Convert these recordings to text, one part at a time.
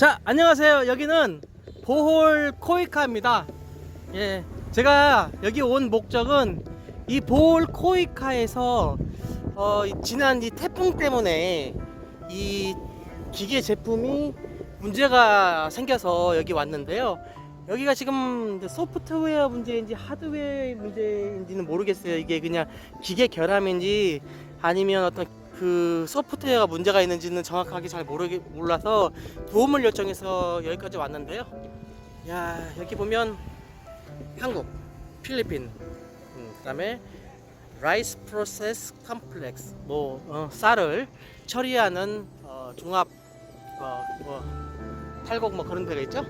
자, 안녕하세요. 여기는 보홀 코이카입니다. 예, 제가 여기 온 목적은 이 보홀 코이카에서 어, 이 지난 이 태풍 때문에 이 기계 제품이 문제가 생겨서 여기 왔는데요. 여기가 지금 소프트웨어 문제인지 하드웨어 문제인지는 모르겠어요. 이게 그냥 기계 결함인지 아니면 어떤 그 소프트웨어가 문제가 있는지는 정확하게 잘 모르게 몰라서 도움을 요청해서 여기까지 왔는데요. 야 여기 보면 한국, 필리핀, 음, 그다음에 라이스 프로세스 컴플렉스 뭐 어, 쌀을 처리하는 어, 종합 어, 뭐 탈곡 뭐 그런 데가 있죠.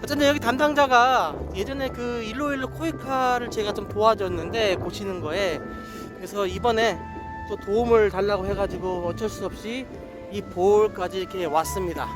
어쨌든 여기 담당자가 예전에 그 일로일로 코이카를 제가 좀 도와줬는데 고치는 거에 그래서 이번에 또 도움을 달라고 해가지고 어쩔 수 없이 이 볼까지 이렇게 왔습니다.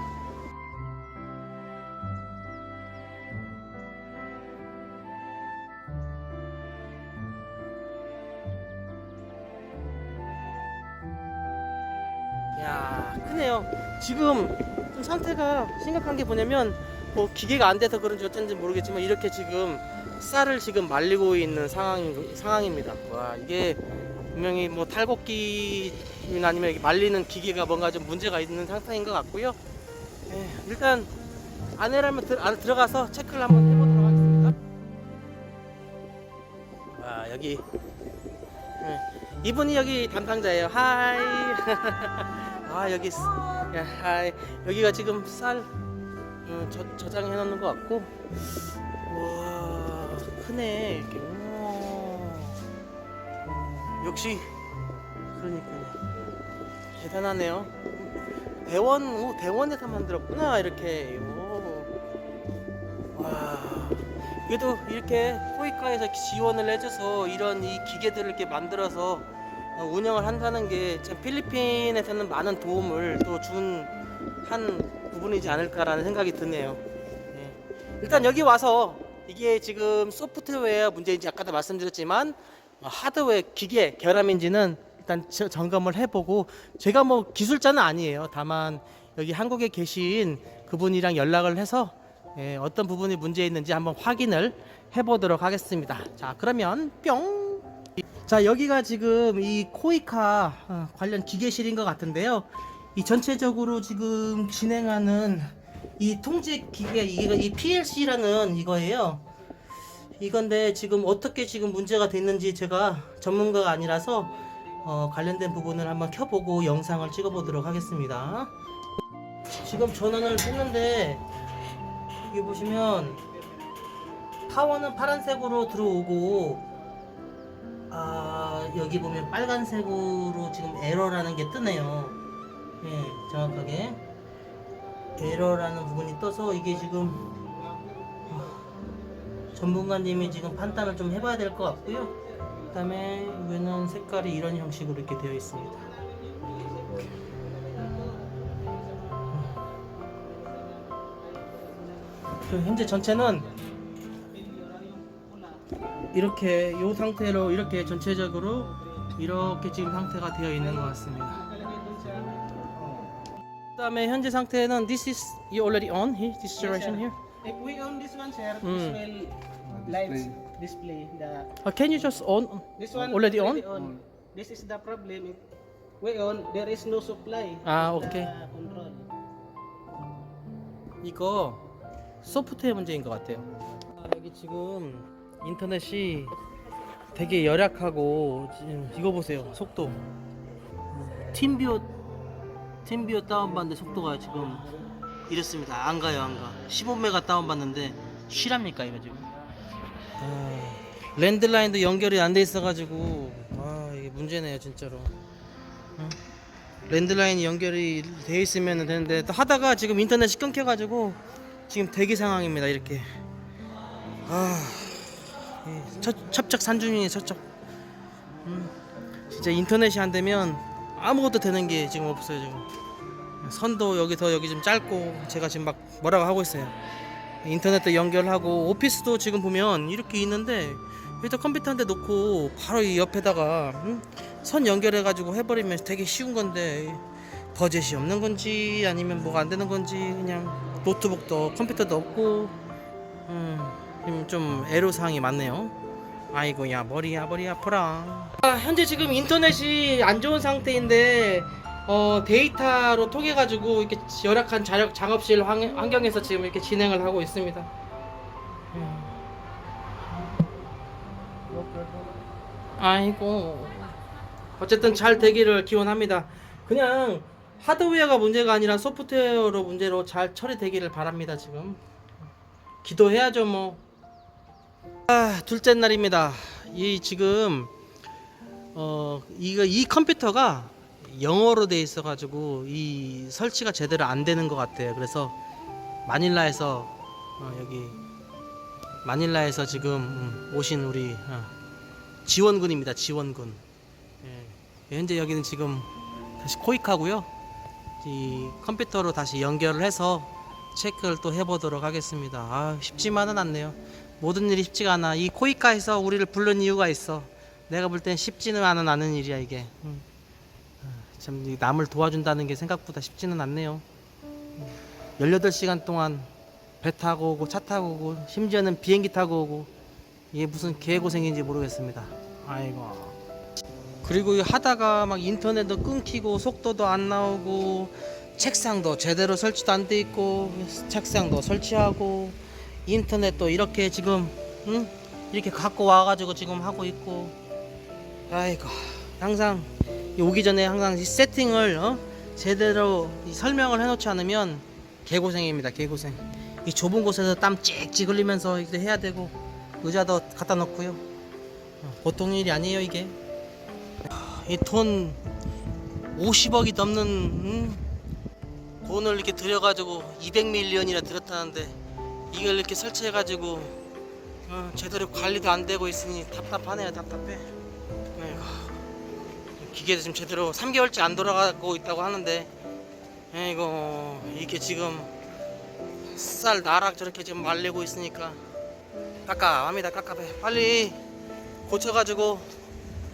야 크네요. 지금 좀 상태가 심각한 게 뭐냐면 뭐 기계가 안 돼서 그런지 어쩐지 모르겠지만 이렇게 지금 쌀을 지금 말리고 있는 상황 상황입니다. 와 이게 분명히 뭐 탈곡기나 아니면 말리는 기계가 뭔가 좀 문제가 있는 상태인 것 같고요. 예, 일단 안에라면 들, 안에 들어가서 체크를 한번 해보도록 하겠습니다. 아 여기 예, 이분이 여기 담당자예요. 하이. 아 여기 스- 야, 하이. 여기가 지금 쌀 음, 저, 저장해 놓는 것 같고 와 크네 이렇게. 역시 그러니까요 대단하네요 대원 오, 대원에서 만들었구나 이렇게 오. 와 그래도 이렇게 코이카에서 지원을 해줘서 이런 이 기계들을 이렇게 만들어서 어, 운영을 한다는 게 참 필리핀에서는 많은 도움을 또 준 한 부분이지 않을까라는 생각이 드네요. 예. 일단 여기 와서 이게 지금 소프트웨어 문제인지 아까도 말씀드렸지만 어, 하드웨어 기계 결함인지는 일단 저- 점검을 해보고 제가 뭐 기술자는 아니에요. 다만 여기 한국에 계신 그분이랑 연락을 해서 예, 어떤 부분이 문제 있는지 한번 확인을 해보도록 하겠습니다. 자 그러면 뿅. 자 여기가 지금 이 코이카 어, 관련 기계실인 것 같은데요. 이 전체적으로 지금 진행하는 이 통제 기계 이게 이 PLC라는 이거예요. 이건데 지금 어떻게 지금 문제가 됐는지 제가 전문가가 아니라서 어, 관련된 부분을 한번 켜보고 영상을 찍어보도록 하겠습니다. 지금 전원을 끄는데 여기 보시면 파워는 파란색으로 들어오고 아 여기 보면 빨간색으로 지금 에러라는 게 뜨네요. 예, 정확하게 에러라는 부분이 떠서 이게 지금 아, 전문가님이 지금 판단을 좀 해봐야 될 것 같고요. 그 다음에 위는 색깔이 이런 형식으로 이렇게 되어 있습니다. 그 현재 전체는 이렇게 이 상태로 이렇게 전체적으로 이렇게 지금 상태가 되어 있는 것 같습니다. 그다음에 현재 상태는 this is you already on here this duration here. If we own this one, sir, Mm. this will lights display the Uh, can you just on? this one Already on? This is the problem. If we own, there is no supply. 아 to 오케이. the control. 이거 소프트웨어 문제인 것 같아요. 아, 여기 지금 인터넷이 되게 열악하고 지금 이거 보세요 속도. 팀비오 팀비오 다운받는데 속도가 지금 이렇습니다. 안 가요 안 가. 15메가 다운받는데 실합니까 이거 지금? 아, 랜드라인도 연결이 안 돼 있어가지고 아 이게 문제네요 진짜로. 응? 랜드라인이 연결이 돼 있으면 되는데 또 하다가 지금 인터넷이 끊겨가지고 지금 대기 상황입니다 이렇게 아 예, 첫, 첩적 산중이네 첩적 음, 진짜 인터넷이 안 되면 아무것도 되는 게 지금 없어요 지금 선도 여기서 여기 좀 짧고 제가 지금 막 뭐라고 하고 있어요 인터넷도 연결하고 오피스도 지금 보면 이렇게 있는데 일단 컴퓨터 한 대 놓고 바로 이 옆에다가 음? 선 연결해 가지고 해버리면 되게 쉬운 건데 버젯이 없는 건지 아니면 뭐가 안 되는 건지 그냥 노트북도 컴퓨터도 없고 음, 좀 애로사항이 많네요. 아이고 야 머리야 머리 아프라. 아, 현재 지금 인터넷이 안 좋은 상태인데 어, 데이터로 통해 가지고 이렇게 열악한 자력 작업실 환- 환경에서 지금 이렇게 진행을 하고 있습니다. 음. 아이고 어쨌든 잘 되기를 기원합니다. 그냥 하드웨어가 문제가 아니라 소프트웨어로 문제로 잘 처리되기를 바랍니다. 지금 기도해야죠 뭐. 아 둘째 날입니다. 이 지금 어 이거 이 컴퓨터가 영어로 돼 있어 가지고 이 설치가 제대로 안 되는 것 같아요. 그래서 마닐라에서 어, 여기 마닐라에서 지금 음, 오신 우리 어, 지원군입니다. 지원군. 예, 현재 여기는 지금 다시 코이카고요. 이 컴퓨터로 다시 연결을 해서 체크를 또 해보도록 하겠습니다. 아, 쉽지만은 않네요. 모든 일이 쉽지가 않아. 이 코이카에서 우리를 부른 이유가 있어. 내가 볼 땐 쉽지는 않은 않은 일이야 이게. 음. 아, 참이 남을 도와준다는 게 생각보다 쉽지는 않네요. 음. 18시간 동안 배 타고 오고 차 타고 오고 심지어는 비행기 타고 오고 이게 무슨 개고생인지 모르겠습니다. 아이고. 그리고 하다가 막 인터넷도 끊기고 속도도 안 나오고 책상도 제대로 설치도 안 돼 있고 책상도 설치하고 인터넷도 이렇게 지금 응? 이렇게 갖고 와가지고 지금 하고 있고 아이고 항상 이 오기 전에 항상 이 세팅을 어? 제대로 이 설명을 해놓지 않으면 개고생입니다 개고생 이 좁은 곳에서 땀 찍찍 흘리면서 이렇게 해야 되고 의자도 갖다 놓고요 어, 보통 일이 아니에요 이게 이 돈 50억이 넘는 음? 돈을 이렇게 들여가지고 200밀리언이나 들었다는데 이걸 이렇게 설치해가지고 어, 제대로 관리도 안 되고 있으니 답답하네요 답답해 기계도 지금 제대로 3개월째 안 돌아가고 있다고 하는데 아이고 이게 지금 쌀 나락 저렇게 지금 말리고 있으니까 깝깝합니다 깝깝해 빨리 고쳐가지고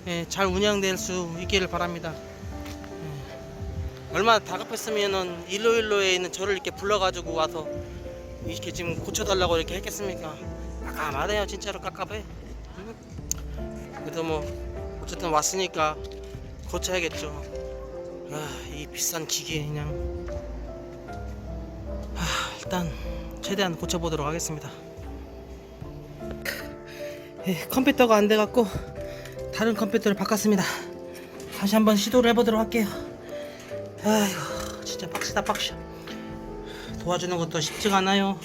예, 잘 운영될 수 있기를 바랍니다. 예, 얼마나 다급했으면은 일로일로에 있는 저를 이렇게 불러가지고 와서 이렇게 지금 고쳐달라고 이렇게 했겠습니까? 깝깝하네요, 진짜로 깝깝해. 응? 그래도 뭐 어쨌든 왔으니까 고쳐야겠죠. 아, 이 비싼 기계 그냥 아, 일단 최대한 고쳐보도록 하겠습니다. 예, 컴퓨터가 안 돼갖고 다른 컴퓨터를 바꿨습니다. 다시 한번 시도를 해보도록 할게요. 아이고 진짜 빡시다 빡셔. 도와주는 것도 쉽지가 않아요.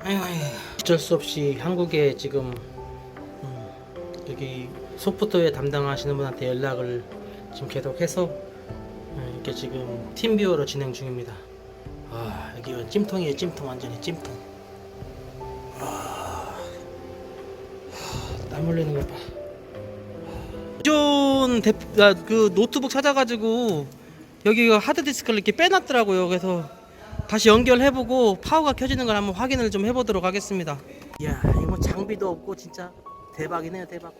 아이고. 어쩔 수 없이 한국에 지금 음, 여기 소프트웨어 담당하시는 분한테 연락을 지금 계속 해서 음, 이렇게 지금 팀뷰어로 진행 중입니다. 아 여기 찜통이에요 찜통 완전히 찜통. 아, 땀 흘리는 것 봐. 기존 대, 아, 그 노트북 찾아가지고 여기 하드디스크를 이렇게 빼놨더라고요. 그래서 다시 연결해보고 파워가 켜지는 걸 한번 확인을 좀 해보도록 하겠습니다. 이야, 이거 뭐 장비도 없고 진짜 대박이네요, 대박.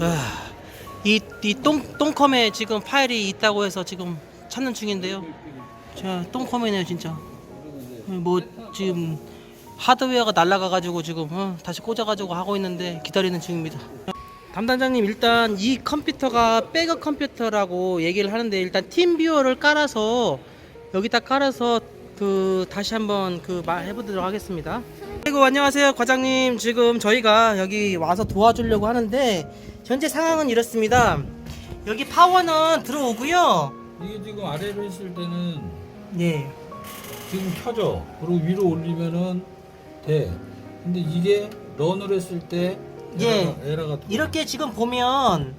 아, 이, 이 똥, 똥컴에 지금 파일이 있다고 해서 지금 찾는 중인데요. 자, 똥컴이네요, 진짜. 뭐, 지금 하드웨어가 날라가가지고 지금 어, 다시 꽂아가지고 하고 있는데 기다리는 중입니다. 담당자님 일단 이 컴퓨터가 백업 컴퓨터라고 얘기를 하는데 일단 팀뷰어를 깔아서 여기다 깔아서 그 다시 한번 그말 해보도록 하겠습니다. 아이고 안녕하세요 과장님 지금 저희가 여기 와서 도와주려고 하는데 현재 상황은 이렇습니다. 여기 파워는 들어오고요. 이게 지금 아래로 했을 때는 네. 지금 켜져. 그리고 위로 올리면은 돼. 근데 이게 런을 했을 때 예. 에러가. 이렇게 지금 보면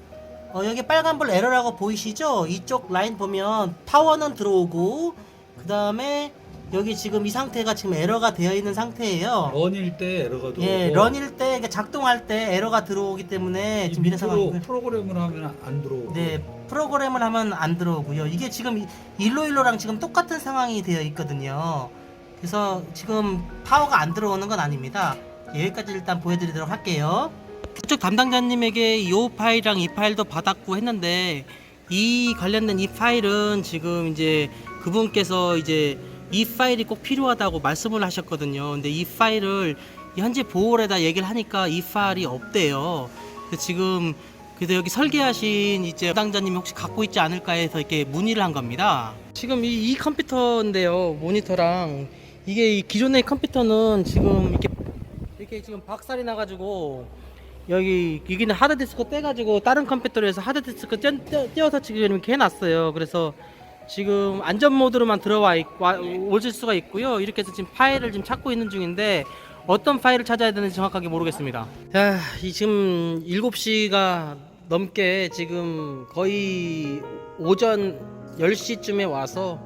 어, 여기 빨간불 에러라고 보이시죠? 이쪽 라인 보면 파워는 들어오고 그 다음에 여기 지금 이 상태가 지금 에러가 되어 있는 상태예요. 런일 때 에러가 들어오고 예, 런일 때 그러니까 작동할 때 에러가 들어오기 때문에 이 지금 이런 밑으로 상황이고요. 프로그램을 하면 안 들어오고 네, 프로그램을 하면 안 들어오고요. 이게 지금 일로일로랑 지금 똑같은 상황이 되어 있거든요. 그래서 지금 파워가 안 들어오는 건 아닙니다. 여기까지 일단 보여드리도록 할게요. 그쪽 담당자님에게 이 파일이랑 이 파일도 받았고 했는데 이 관련된 이 파일은 지금 이제 그분께서 이제 이 파일이 꼭 필요하다고 말씀을 하셨거든요. 근데 이 파일을 현재 보홀에다 얘기를 하니까 이 파일이 없대요. 지금 그래서 여기 설계하신 이제 담당자님이 혹시 갖고 있지 않을까 해서 이렇게 문의를 한 겁니다. 지금 이, 이 컴퓨터인데요. 모니터랑 이게 이 기존의 컴퓨터는 지금 이렇게 이렇게 지금 박살이 나가지고 여기 여기는 하드디스크 떼가지고 다른 컴퓨터로 해서 하드디스크 떼어서 지금 이렇게 해놨어요. 그래서 지금 안전 모드로만 들어와 오실 수가 있고요. 이렇게 해서 지금 파일을 지금 찾고 있는 중인데 어떤 파일을 찾아야 되는지 정확하게 모르겠습니다. 자, 이 지금 7시가 넘게 지금 거의 오전 10시쯤에 와서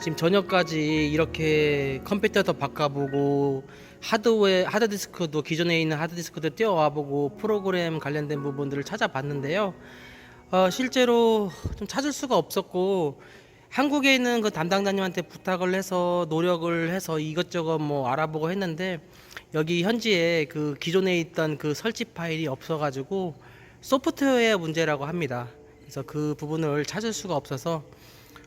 지금 저녁까지 이렇게 컴퓨터도 바꿔보고 하드웨어 하드디스크도 기존에 있는 하드디스크도 떼어와보고 프로그램 관련된 부분들을 찾아봤는데요. 어, 실제로 좀 찾을 수가 없었고 한국에 있는 그 담당자님한테 부탁을 해서 노력을 해서 이것저것 뭐 알아보고 했는데 여기 현지에 그 기존에 있던 그 설치 파일이 없어가지고 소프트웨어 문제라고 합니다. 그래서 그 부분을 찾을 수가 없어서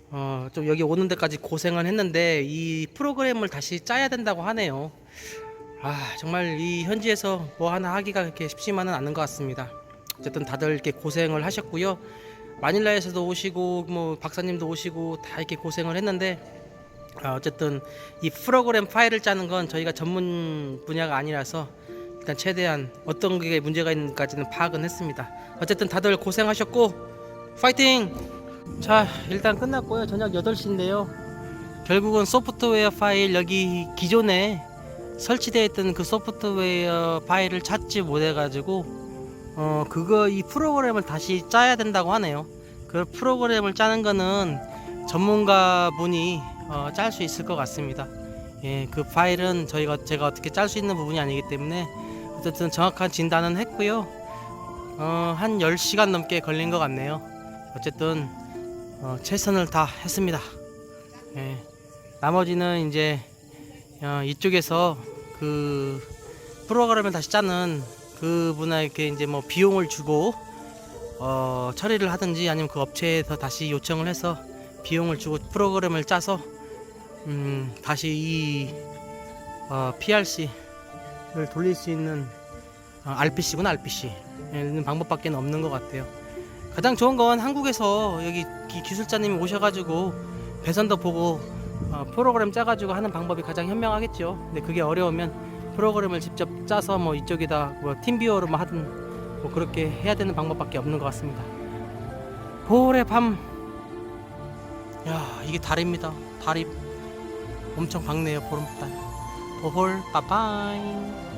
어, 좀 여기 오는 데까지 고생을 했는데 이 프로그램을 다시 짜야 된다고 하네요. 아, 정말 이 현지에서 뭐 하나 하기가 그렇게 쉽지만은 않은 것 같습니다. 어쨌든 다들 이렇게 고생을 하셨고요. 마닐라에서도 오시고 뭐 박사님도 오시고 다 이렇게 고생을 했는데 아, 어쨌든 이 프로그램 파일을 짜는 건 저희가 전문 분야가 아니라서 일단 최대한 어떤 게 문제가 있는지까지는 파악은 했습니다. 어쨌든 다들 고생하셨고 파이팅! 자 일단 끝났고요. 저녁 8시인데요. 결국은 소프트웨어 파일 여기 기존에 설치되어 있던 그 소프트웨어 파일을 찾지 못해가지고 어 그거 이 프로그램을 다시 짜야 된다고 하네요. 그 프로그램을 짜는 거는 전문가 분이 어, 짤 수 있을 것 같습니다. 예, 그 파일은 저희가 제가 어떻게 짤 수 있는 부분이 아니기 때문에 어쨌든 정확한 진단은 했고요. 어, 한 10시간 넘게 걸린 것 같네요. 어쨌든 어, 최선을 다 했습니다. 예, 나머지는 이제 어, 이쪽에서 그 프로그램을 다시 짜는 그 분에게 이제 뭐 비용을 주고 어, 처리를 하든지 아니면 그 업체에서 다시 요청을 해서 비용을 주고 프로그램을 짜서 음, 다시 이 어, PRC를 돌릴 수 있는 어, RPC구나 RPC 있는 방법밖에 없는 것 같아요. 가장 좋은 건 한국에서 여기 기- 기술자님이 오셔가지고 배선도 보고 어, 프로그램 짜가지고 하는 방법이 가장 현명하겠죠. 근데 그게 어려우면 프로그램을 직접 짜서 뭐 이쪽에다 뭐 팀비어로 뭐 하든 뭐 그렇게 해야 되는 방법밖에 없는 것 같습니다. 보홀의 밤. 야 이게 달입니다. 달이 엄청 밝네요 보름달. 보홀 빠빠이.